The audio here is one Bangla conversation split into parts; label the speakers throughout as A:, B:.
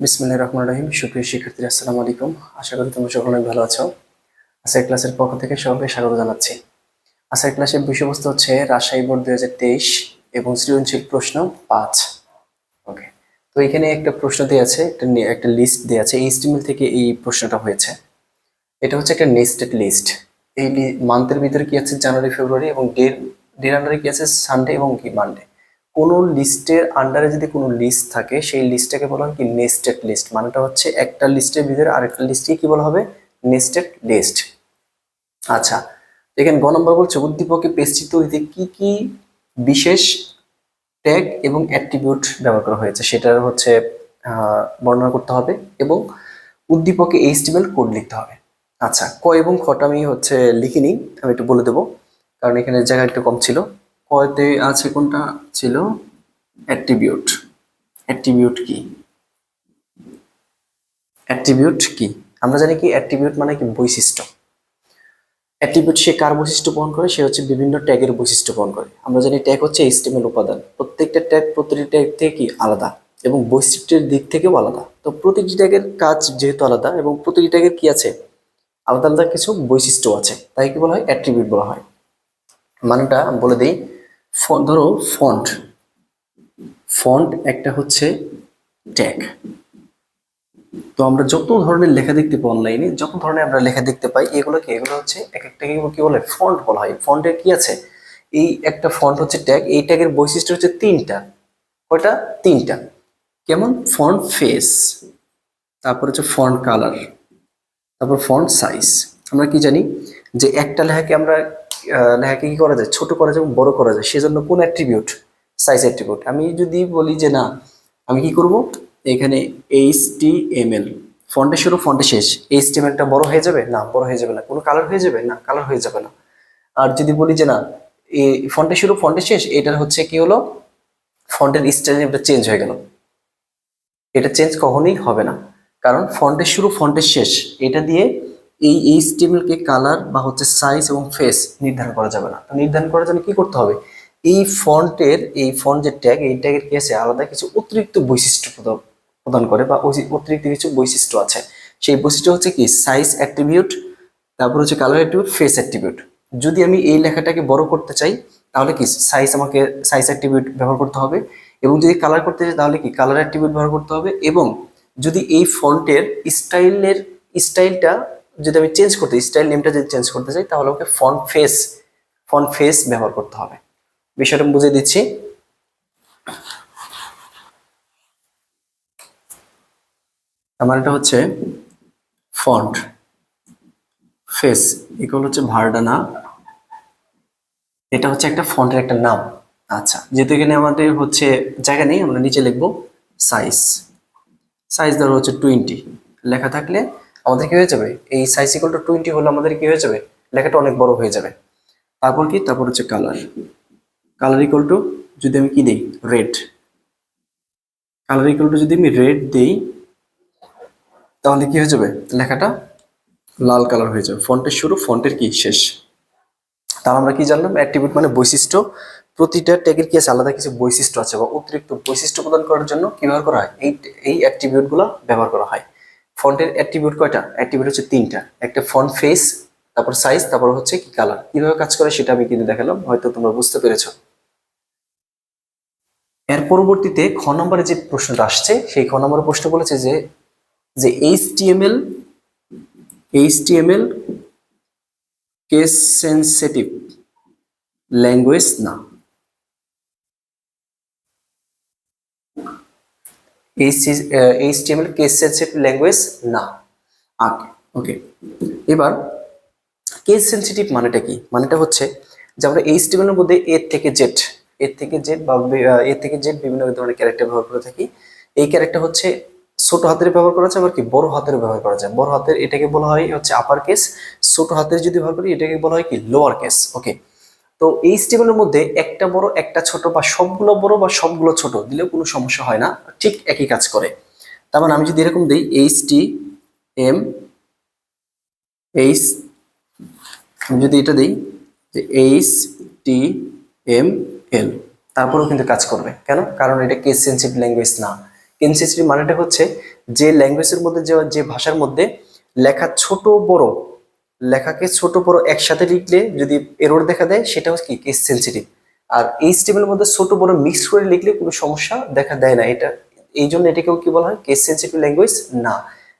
A: বিসমিল্লাহির রহমানির রহিম। সুপ্রিয় শিক্ষার্থীরা আসসালামু আলাইকুম। আশা করি তোমরা সকলে ভালো আছো। আজকের ক্লাসের পক্ষ থেকে সবাইকে স্বাগত জানাচ্ছি। আজকের ক্লাসের বিষয়বস্তু হচ্ছে রাজশাহী বোর্ড দুই হাজার তেইশ এবং সৃজনশীল প্রশ্ন পাঁচ। ওকে, তো এখানে একটা প্রশ্ন দেওয়া আছে, একটা একটা লিস্ট দেওয়া আছে। এই স্টিমেল থেকে এই প্রশ্নটা হয়েছে। এটা হচ্ছে একটা নেস্টেড লিস্ট এই মান্থের ভিতরে কি আছে? জানুয়ারি, ফেব্রুয়ারি এবং ডের ডের আন্ডারে কি আছে? সানডে এবং কি মানডে কোন লিস্টের আন্ডারে যদি কোনো লিস্ট থাকে, সেই লিস্টটাকে বলা হয় কি নেস্টেড লিস্ট মানেটা হচ্ছে একটা লিস্টের ভিতরে আরেকটা লিস্টকে কি বলা হবে? নেস্টেড লিস্ট আচ্ছা এখানে গ নম্বর বলছে, উদ্দীপকে পেস্ট্রি তৈরিতে কি কি বিশেষ ট্যাগ এবং অ্যাট্রিবিউট ব্যবহার করা হয়েছে? সেটার হচ্ছে বর্ণনা করতে হবে এবং উদ্দীপকে এইচটিএমএল কোড লিখতে হবে। আচ্ছা ক এবং খটা আমি হচ্ছে লিখিনি, আমি একটু বলে দেবো, কারণ এখানে জায়গা একটু কম ছিল। কতে আছে কোনটা? ছিল অ্যাট্রিবিউট। অ্যাট্রিবিউট কি? অ্যাট্রিবিউট কি? আমরা জানি কি অ্যাট্রিবিউট মানে কি? বৈশিষ্ট্য। অ্যাট্রিবিউট সে কার বৈশিষ্ট্য বহন করে? সে হচ্ছে বিভিন্ন ট্যাগের বৈশিষ্ট্য বহন করে। আমরা জানি ট্যাগ হচ্ছে এইচটিএমএল উপাদান। প্রত্যেকটা ট্যাগ প্রতিটি ট্যাগ থেকে কি আলাদা এবং বৈশিষ্ট্যের দিক থেকেও আলাদা। তো প্রতিটি ট্যাগের কাজ যেহেতু আলাদা এবং প্রতিটি ট্যাগের কি আছে? আলাদা আলাদা কিছু বৈশিষ্ট্য আছে। তাই কি বলা হয়? অ্যাট্রিবিউট বলা হয়। মানেটা বলে দিই ধরো ফন্ট ফন্ট একটা হচ্ছে ট্যাগ তো আমরা যত ধরনের লেখা দেখতে পাই অনলাইনে যত ধরনের আমরা লেখা দেখতে পাই, এগুলোকে, এগুলো হচ্ছে এক একটাকে কি বলে ফন্ট বলা হয়। ফন্টের কি আছে? এই একটা ফন্ট হচ্ছে ট্যাগ এই ট্যাগের বৈশিষ্ট্য হচ্ছে তিনটা। কয়টা? তিনটা। কেমন? ফন্ট ফেস তারপর হচ্ছে ফন্ট কালার তারপর ফন্ট সাইজ আমরা কি জানি? যে একটা লেখাকে আমরা লেখাকে কি করা যায়? ছোট করা যায় এবং বড় করা যায়। সেজন্য কোন অ্যাট্রিবিউট সাইজ অ্যাট্রিবিউট আমি যদি বলি যে না, আমি কি করব? এখানে এইচ টি এম এল ফন্টে শুরু ফন্টে শেষ। এইচ টি এম এলটা বড় হয়ে যাবে? না, বড় হয়ে যাবে না। কোনো কালার হয়ে যাবে? না কালার হয়ে যাবে না। আর যদি বলি যে না এই ফন্টে শুরু ফন্টে শেষ, এটার হচ্ছে কি হলো? ফন্টের স্টাইল এটা চেঞ্জ হয়ে গেল। এটা চেঞ্জ কখনোই হবে না। কারণ ফন্টের শুরু ফন্টের শেষ। এটা দিয়ে এই এইচটিএমএল কে কালার বা হচ্ছে সাইজ এবং ফেস নির্ধারণ করা যাবে না। নির্ধারণ করার জন্য কি করতে হবে? এই ফন্টের, এই ফন্ট যে ট্যাগ এই ট্যাগের কি আছে? আলাদা কিছু অতিরিক্ত বৈশিষ্ট্য প্রদান করে বা অতি- অতিরিক্ত কিছু বৈশিষ্ট্য আছে। সেই বৈশিষ্ট্য হচ্ছে কি? সাইজ অ্যাট্রিবিউট তারপর হচ্ছে কালার অ্যাট্রিবিউট ফেস অ্যাট্রিবিউট যদি আমি এই লেখাটাকে বড় করতে চাই, তাহলে কি? সাইজ আমাকে সাইজ অ্যাট্রিবিউট ব্যবহার করতে হবে। এবং যদি কালার করতে চাই, তাহলে কি? কালার অ্যাট্রিবিউট ব্যবহার করতে হবে। এবং যদি এই ফন্টের স্টাইলের স্টাইলটা যদি আমি চেঞ্জ করতে স্টাইল নেমটা যদি চেঞ্জ করতে চাই, তাহলে okay font face font face ব্যবহার করতে হবে। বিষয়টা বুঝিয়ে দিচ্ছি। আমার এটা হচ্ছে ফন্ট ফেস এগুলো হচ্ছে ভার্ডানা এটা হচ্ছে একটা ফন্টের একটা নাম। আচ্ছা যেহেতু এখানে আমাদের হচ্ছে জায়গা নেই, আমরা নিচে লিখব সাইজ সাইজ ধরো হচ্ছে টোয়েন্টি লেখা থাকলে আমাদের কি হয়ে যাবে? এই সাইজ ইকুয়াল টু টোয়েন্টি হলে আমাদের কি হয়ে যাবে? লেখাটা অনেক বড় হয়ে যাবে। তারপর কি? তারপর হচ্ছে কালার কালার ইকুয়াল টু যদি আমি কি দিই? রেড কালার ইকুয়াল টু যদি আমি রেড দিই, তাহলে কি হয়ে যাবে? লেখাটা লাল কালার হয়ে যাবে। ফন্টের শুরু ফন্টের কি? শেষ। তাহলে আমরা কি জানলাম? অ্যাট্রিবিউট মানে বৈশিষ্ট্য। প্রতিটা ট্যাগের কি আছে? আলাদা কিছু বৈশিষ্ট্য আছে বা অতিরিক্ত বৈশিষ্ট্য প্রদান করার জন্য কি ব্যবহার করা হয়? এই এই অ্যাট্রিবিউটগুলো ব্যবহার করা হয়। ফন্টের অ্যাট্রিবিউট কয়টা? অ্যাট্রিবিউট হচ্ছে তিনটা। একটা ফন্ট ফেস তারপর সাইজ তারপর হচ্ছে কি কালার কীভাবে কাজ করে সেটা আমি কিন্তু দেখালাম, হয়তো তোমরা বুঝতে পেরেছ। এর পরবর্তীতে খ নম্বরে যে প্রশ্নটা আসছে, সেই খ নম্বরের প্রশ্ন বলেছে যে যে HTML HTML case sensitive language না। এইচটিএমএল কেস সেন্সিটিভ ল্যাঙ্গুয়েজ না। ওকে ওকে এবার কেস সেন্সিটিভ মানেটা কি? মানেটা হচ্ছে যে আমরা এইচটিএমএল এর মধ্যে এর থেকে জেড এর থেকে জেড বা এর থেকে জেড বিভিন্ন ধরনের ক্যারেক্টার ব্যবহার করে থাকি। এই ক্যারেক্টার হচ্ছে ছোট হাতের ব্যবহার করা যায়, আবার কি বড় হাতের ব্যবহার করা যায়। বড় হাতের এটাকে বলা হয় হচ্ছে আপার কেস ছোট হাতের যদি ব্যবহার করি, এটাকে বলা হয় কি লোয়ার কেস ওকে তো এই স্টেবলের মধ্যে একটা বড়, একটা ছোট বা সবগুলো বড় বা সবগুলো ছোট দিলেও কোনো সমস্যা হয় না, ঠিক একই কাজ করে। তার মানে আমি যদি এরকম দিই এইচ টি এম এইচ আমি যদি এটা দিই, যে এইচ টি এম এল তারপরেও কিন্তু কাজ করবে। কেন? কারণ এটা কেস সেন্সিটিভ ল্যাঙ্গুয়েজ না। ইনসেন্সিটিভ মানেটা হচ্ছে, যে ল্যাঙ্গুয়েজের মধ্যে যে ভাষার মধ্যে লেখা ছোট বড় লেখাকে ছোট বড় একসাথে লিখলে যদি এরর দেখা দেয়, সেটা হচ্ছে কি? কেস সেন্সিটিভ আর এই স্টেমের মধ্যে ছোট বড় মিক্স করে লিখলে কোনো সমস্যা দেখা দেয় না। এটা, এই জন্য এটাকেও কি বলা হয়? কেস সেন্সিটিভ ল্যাঙ্গুয়েজ না।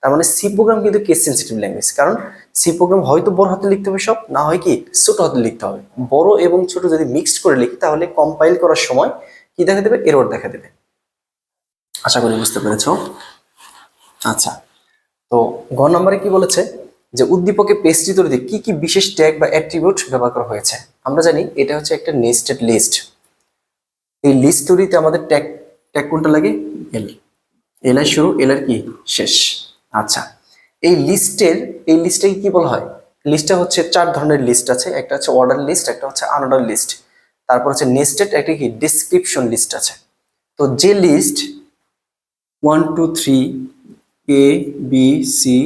A: তার মানে সি প্রোগ্রাম কিন্তু কেস সেন্সিটিভ ল্যাঙ্গুয়েজ কারণ সি প্রোগ্রাম হয়তো বড় হাতে লিখতে হবে সব, না হয় কি, ছোট হাতে লিখতে হবে। বড় এবং ছোট যদি মিক্সড করে লিখি, তাহলে কম্পাইল করার সময় কি দেখা দেবে? এরর দেখা দেবে। আশা করি বুঝতে পেরেছ। আচ্ছা তো ঘ নম্বরে কি বলেছে? যে উদ্দীপকে পেজটি তৈরিতে কি কি বিশেষ ট্যাগ বা অ্যাট্রিবিউট ব্যবহার করা হয়েছে। আমরা জানি এটা হচ্ছে একটা নেস্টেড লিস্ট এই লিস্ট তৈরিতে আমাদের ট্যাগ ট্যাগ কোনটা লাগে? এল এল এর শুরু এল এর কি? শেষ। আচ্ছা। এই লিস্টের এই লিস্টটাকে কি বলা হয়? লিস্টটা হচ্ছে চার ধরনের লিস্ট আছে। একটা হচ্ছে অর্ডার লিস্ট একটা হচ্ছে আনঅর্ডার লিস্ট তারপর হচ্ছে নেস্টেড একটা কি? ডিসক্রিপশন লিস্ট আছে। তো যে list one two three A B C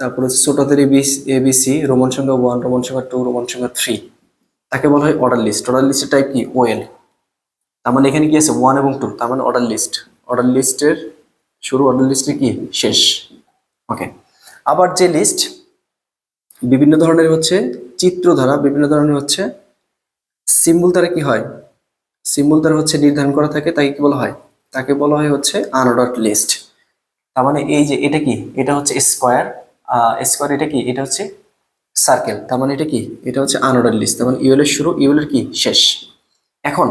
A: তারপর হচ্ছে A B A B C, Roman সংখ্যা ওয়ান রোমান সংখ্যা টু রোমান সংখ্যা থ্রি তাকে বলা হয় অর্ডার লিস্ট অর্ডার লিস্টের টাইপ কি? ওয়েল তার মানে এখানে কি আছে? ওয়ান এবং টু তার মানে অর্ডার লিস্ট অর্ডার লিস্টের শুরু অর্ডার লিস্টের কি? শেষ। ওকে আবার যে লিস্ট বিভিন্ন ধরনের হচ্ছে চিত্র বিভিন্ন ধরনের হচ্ছে সিম্বল দ্বারা কি হয়? সিম্বল দ্বারা হচ্ছে নির্ধারণ করা থাকে, তাকে কি বলা হয়? তাকে বলা হয় হচ্ছে আনঅর্ডার লিস্ট তার মানে এই যে এটা কি? এটা হচ্ছে স্কোয়ার স্কোয়ার এটা কি? এটা হচ্ছে সার্কেল তার মানে এটা কি? এটা হচ্ছে আনঅর্ডার লিস্ট তার মানে ইউএল এর শুরু ইউএল এর কি? শেষ। এখন,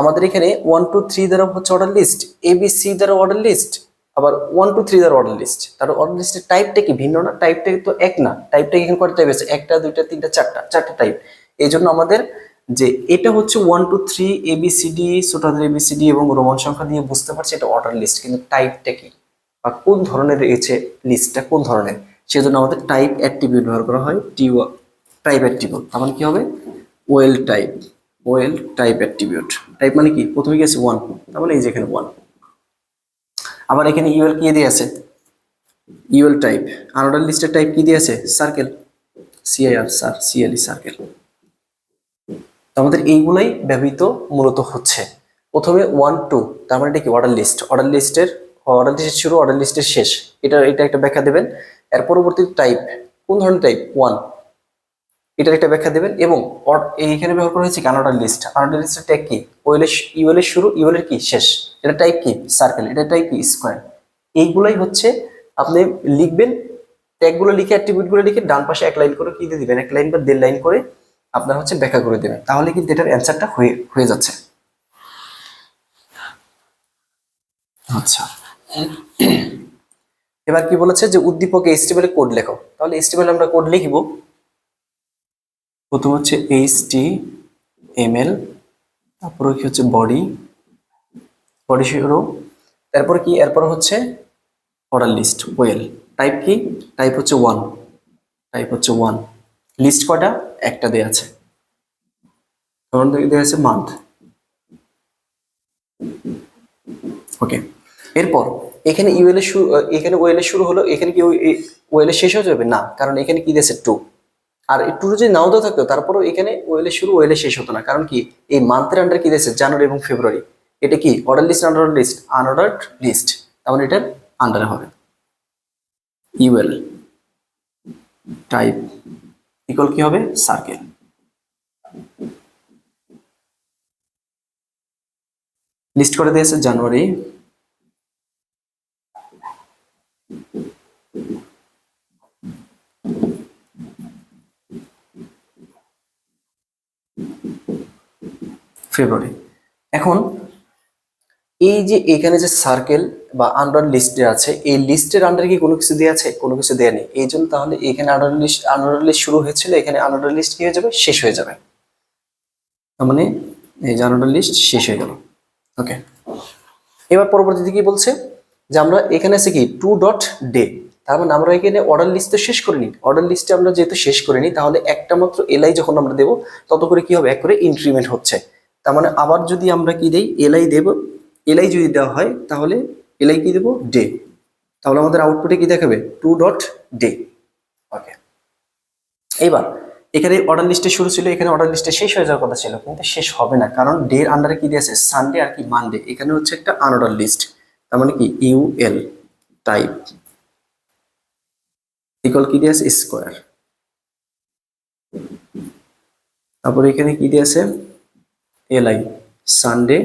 A: আমাদের এখানে ওয়ান টু থ্রি দ্বারা হচ্ছে order list A B C দ্বারা অর্ডার লিস্ট আবার ওয়ান টু থ্রি দ্বারা অর্ডার লিস্ট তার অর্ডার লিস্টের টাইপটা কি? ভিন্ন না? টাইপটা তো এক না। টাইপটা এখানে কয়টা টাইপ আছে? একটা, দুইটা, তিনটা, চারটা। চারটা টাইপ এই জন্য আমাদের যে এটা হচ্ছে one two three A B C D ছোটাদের A B C D এবং রোমান সংখ্যা দিয়ে বুঝতে পারছি এটা অর্ডার লিস্ট কিন্তু টাইপটা কি? বা কোন ধরনের রয়েছে লিস্টটা কোন ধরনের? সেজন্য আমাদের টাইপ অ্যাট্রিবিউট ব্যবহার করা হয় টি টাইপ অ্যাট্রিবিউট তার মানে কি হবে? OL type OL type attribute type মানে কি? প্রথমে কি আছে ওয়ান তার মানে এই যে এখানে ওয়ান আবার এখানে ইউএল কি দিয়ে আছে? ইউএল টাইপ আনঅর্ডার লিস্টের টাইপ কি দিয়ে আছে? সার্কেল সিআইআর সার সিএলই সার্কেল আমাদের এইগুলাই ব্যবহৃত মূলত হচ্ছে। প্রথমে ওয়ান টু তার মানে এটা কি? অর্ডার লিস্ট অর্ডার লিস্টের অর্ডার লিস্টের শুরু অর্ডার লিস্টের শেষ। এটা এটা একটা ব্যাখ্যা দেবেন। এর পরবর্তী টাইপ কোন ধরনের টাইপ ওয়ান এটার একটা ব্যাখ্যা দেবেন এবং এইখানে ব্যবহার করা হয়েছে কানাডার লিস্ট অর্ডার লিস্টের ট্যাগ কি? ওয়েলের ইউএলের শুরু ইউএলের কি? শেষ। এটা টাইপ কি? সার্কেল এটা টাইপ কি? স্কোয়ার এইগুলাই হচ্ছে আপনি লিখবেন ট্যাগগুলো লিখে অ্যাট্রিবিউটগুলো লিখে ডান পাশে এক লাইন করে কি দিয়ে দিবেন? এক লাইন বা দেড় লাইন করে আপনার হচ্ছে ব্যাখ্যা করে দেবেন। তাহলে কিন্তু এটার অ্যান্সারটা হয়ে হয়ে যাচ্ছে। আচ্ছা। এবার কি বলেছে যে উদ্দীপকে এইচটিএমএল কোড লেখো। তাহলে এইচটিএমএল আমরা কোড লিখব। প্রথম হচ্ছে এইচ টি এম এল তারপর কি হচ্ছে বডি বডি শুরু তারপর কি, এরপর হচ্ছে অর্ডার লিস্ট ওয়েল টাইপ কি? টাইপ হচ্ছে ওয়ান টাইপ হচ্ছে ওয়ান লিস্ট কটা? একটা দেয়া আছে। তখন দেওয়া আছে মান্থ ওকে এরপর এখানে ইউএল এর শুরু এখানে ওয়েল এর শুরু হলো, এখানে কি ওয়েল এর শেষ হয়ে যাবে? না, কারণ এখানে কি দিয়েছে? টু আর টু যদি নাও দেওয়া থাকতো, তারপরেও এখানে ওয়েল এর শুরু ওয়েল এর শেষ হতো না। কারণ কি, এই মান্থের আন্ডার কি দিয়েছে? জানুয়ারি এবং ফেব্রুয়ারি এটা কি order list under list unorder list মানে এটার আন্ডারে হবে। ইউএল টাইপ ইকুয়াল কি হবে? সার্কেল লিস্ট করে দিয়েছে জানুয়ারি ফেব্রুয়ারি। এখন, এই যে এখানে যে সার্কেল বা আন্ডার লিস্টে আছে, এই লিস্টের আন্ডারে কি কোনো কিছু দেওয়া আছে? কোনো কিছু দেওয়া নেই। এই জন্য তাহলে এখানে আন্ডার লিস্ট আন্ডার লিস্ট শুরু হয়েছিল, এখানে আন্ডার লিস্ট কি হয়ে যাবে? শেষ হয়ে যাবে। তার মানে এই যে আন্ডার লিস্ট শেষ হয়ে গেল। ওকে এবার পরবর্তীতে কি বলছে? যে আমরা এখানে আছে কি? টু ডট ডে তার মানে আমরা এখানে অর্ডার লিস্ট তো শেষ করিনি। অর্ডার লিস্টে আমরা যেহেতু শেষ করিনি, তাহলে একটা মাত্র এলআই যখন আমরা দেবো, তত করে কি হবে? এক করে ইনক্রিমেন্ট হচ্ছে। তার মানে আবার যদি আমরা কি দেই? এলআই দেব। এলআই যদি দেওয়া হয়, তাহলে এলআই কি দেবো? ডে তাহলে আমাদের আউটপুটে কি দেখাবে? টু ডট ডে ওকে এইবার এখানে অর্ডার লিস্টে শুরু ছিল, এখানে অর্ডার লিস্টে শেষ হয়ে যাওয়ার কথা ছিল, কিন্তু শেষ হবে না, কারণ ডে এর আন্ডারে কি দিয়েছে সানডে আর কি মানডে এখানে হচ্ছে একটা আনঅর্ডার লিস্ট তার মানে কি? ইউ এল টাইপ ইকুয়াল কি দিয়ে আছে? স্কোয়ার তারপরে এখানে কি দিয়ে আছে এল আই সানডে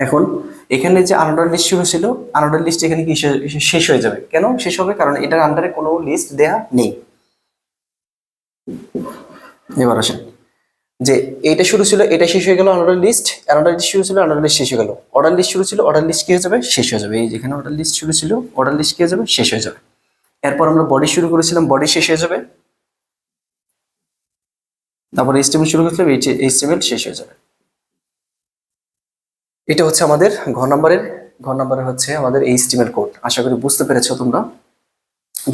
A: এখন এখানে যে আনাডার লিস্ট শুরু ছিল আনাডার লিস্ট এখানে কি শেষ হয়ে যাবে? কেন শেষ হবে? কারণ এটার আন্ডারে কোনো লিস্ট দেয়া নেই। এবার আসেন। যে এইটা শুরু ছিল, এটা শেষ হয়ে গেল অর্ডার লিস্ট অর্ডার লিস্ট শুরু ছিল অর্ডার লিস্ট শেষ হয়ে গেল। অর্ডার লিস্ট শুরু ছিল অর্ডার লিস্ট কি হয়ে যাবে? শেষ হয়ে যাবে। এই যেখানে অর্ডার লিস্ট শুরু ছিল অর্ডার লিস্ট কি হয়ে যাবে? শেষ হয়ে যাবে। এরপর আমরা বডি শুরু করেছিলাম বডি শেষ হয়ে যাবে। তারপর এইচটিএমএল শুরু করেছিলাম এইচটিএমএল শেষ হয়ে যাবে। এটা হচ্ছে আমাদের ঘ নাম্বারের ঘ নাম্বারের হচ্ছে আমাদের এইচটিএমএল কোড আশা করি বুঝতে পেরেছ তোমরা।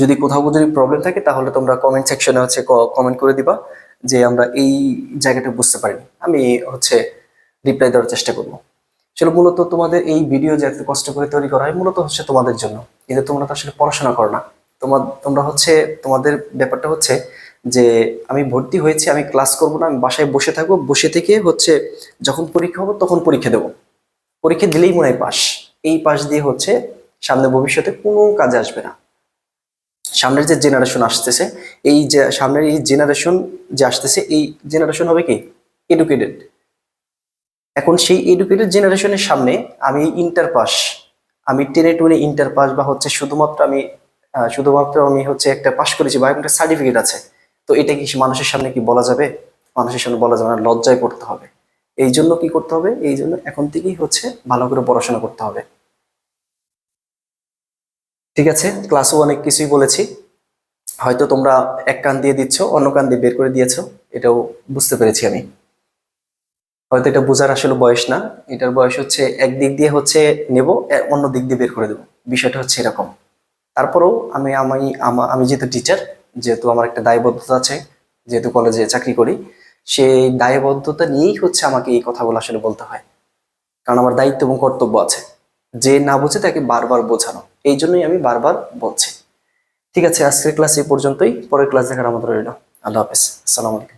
A: যদি কোথাও যদি প্রবলেম থাকে, তাহলে তোমরা কমেন্ট সেকশনে হচ্ছে কমেন্ট করে দিবা। যে আমরা এই জায়গাটা বুঝতে পারিনি। আমি হচ্ছে রিপ্লাই দেওয়ার চেষ্টা করব। আসলে মূলত তোমাদের এই ভিডিও যে এত কষ্ট করে তৈরি করা হয়, মূলত হচ্ছে তোমাদের জন্য। কিন্তু তোমরা তো আসলে পড়াশোনা করো না। তোমার তোমরা হচ্ছে, তোমাদের ব্যাপারটা হচ্ছে যে আমি ভর্তি হয়েছি, আমি ক্লাস করব না, আমি বাসায় বসে থাকব, বসে থেকে হচ্ছে যখন পরীক্ষা হবে তখন পরীক্ষা দেবো। পরীক্ষা দিলেই মনে হয় পাস এই পাস দিয়ে হচ্ছে সামনে ভবিষ্যতে কোনো কাজে আসবে না। সামনের যে জেনারেশন আসতেছে, এই যে সামনের এই জেনারেশন যে আসতেছে, এই জেনারেশন হবে কি? এডুকেটেড এখন সেই এডুকেটেড জেনারেশনের সামনে আমি ইন্টার পাস আমি টেনে টুনে ইন্টার পাস বা হচ্ছে শুধুমাত্র আমি শুধুমাত্র আমি হচ্ছে একটা পাস করেছি বা একটা সার্টিফিকেট আছে, তো এটা কি মানুষের সামনে কি বলা যাবে? মানুষের সামনে বলা যাবে না, লজ্জায় পড়তে হবে। এই জন্য কি করতে হবে? এই জন্য এখন থেকেই হচ্ছে ভালো করে পড়াশোনা করতে হবে। ঠিক আছে? ক্লাসও অনেক কিছুই বলেছি। হয়তো তোমরা এক কান দিয়ে দিচ্ছ, অন্য কান দিয়ে বের করে দিয়েছ। এটাও বুঝতে পেরেছি আমি। হয়তো এটা বোঝার আসলে বয়স না। এটার বয়স হচ্ছে এক দিক দিয়ে হচ্ছে নেব অন্য দিক দিয়ে বের করে দেবো। বিষয়টা হচ্ছে এরকম। তারপরেও আমি, আমা- আমি যেহেতু টিচার যেহেতু আমার একটা দায়বদ্ধতা আছে, যেহেতু কলেজে চাকরি করি, সেই দায়বদ্ধতা নিয়েই হচ্ছে আমাকে এই কথাগুলো আসলে বলতে হয়। কারণ আমার দায়িত্ব এবং কর্তব্য আছে। যে না বোঝে তাকে বারবার বোঝানো। এই জন্যই আমি বারবার বলছি। ঠিক আছে, আজকের ক্লাস এই পর্যন্তই। পরের ক্লাস দেখার আমাদের রইল। আল্লাহ হাফেজ। আসসালামু আলাইকুম।